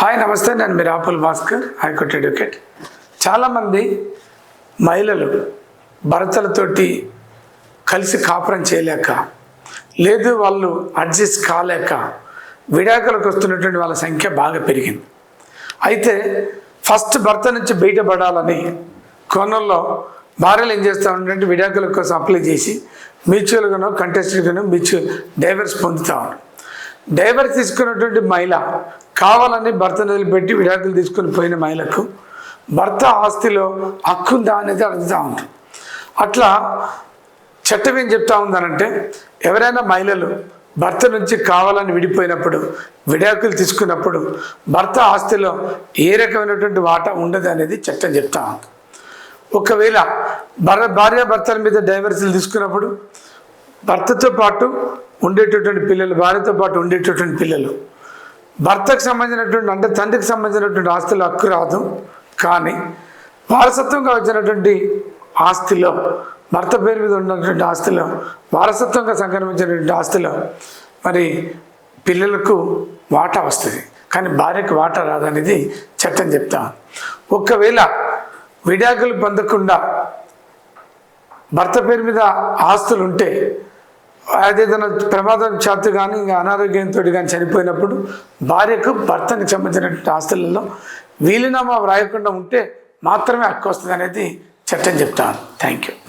Hi నమస్తే. నేను మీరు ఆపుల్ భాస్కర్ హైకోర్టు అడ్వకేట్. చాలామంది మహిళలు భర్తలతోటి కలిసి కాపురం చేయలేక లేదు వాళ్ళు అడ్జస్ట్ కాలేక విడాకులకు వస్తున్నటువంటి వాళ్ళ సంఖ్య బాగా పెరిగింది. అయితే ఫస్ట్ భర్త నుంచి బయటపడాలని కోణంలో భార్యలు ఏం చేస్తూ ఉంటారంటే విడాకుల కోసం అప్లై చేసి మ్యూచువల్గానో కంటెస్టెడ్గానో మ్యూచువల్ డైవర్స్ పొందుతూ ఉంటారు డైవర్స్ తీసుకున్నటువంటి మహిళ కావాలని భర్తను వదిలిపెట్టి విడాకులు తీసుకొని పోయిన మహిళకు భర్త ఆస్తిలో హక్కుందా అనేది అడుగుతూ ఉంటుంది అట్లా చట్టం ఏం చెప్తా ఉందనంటే ఎవరైనా మహిళలు భర్త నుంచి కావాలని విడిపోయినప్పుడు విడాకులు తీసుకున్నప్పుడు భర్త ఆస్తిలో ఏ రకమైనటువంటి వాటా ఉండదు అనేది చట్టం చెప్తా ఉంది. ఒకవేళ భర భార్య భర్తల మీద డైవర్సులు తీసుకున్నప్పుడు భర్తతో పాటు ఉండేటటువంటి పిల్లలు భార్యతో పాటు ఉండేటటువంటి పిల్లలు భర్తకు సంబంధించినటువంటి అంటే తండ్రికి సంబంధించినటువంటి ఆస్తులు హక్కు రాదు. కానీ వారసత్వంగా వచ్చినటువంటి ఆస్తిలో భర్త పేరు మీద ఉన్నటువంటి ఆస్తిలో వారసత్వంగా సంక్రమించినటువంటి ఆస్తిలో మరి పిల్లలకు వాటా వస్తుంది. కానీ భార్యకు వాటా రాదనేది చట్టం చెప్తా. ఒకవేళ విడాకులు పొందకుండా భర్త పేరు మీద ఆస్తులు ఉంటే ఏదైనా ప్రమాదం చేత కానీ ఇంకా అనారోగ్యంతో కానీ చనిపోయినప్పుడు భార్యకు భర్తకు సంబంధించినటువంటి ఆస్తులలో వీలునామా వ్రాయకుండా ఉంటే మాత్రమే హక్కు వస్తుంది అనేది చట్టం చెప్తాను. Thank you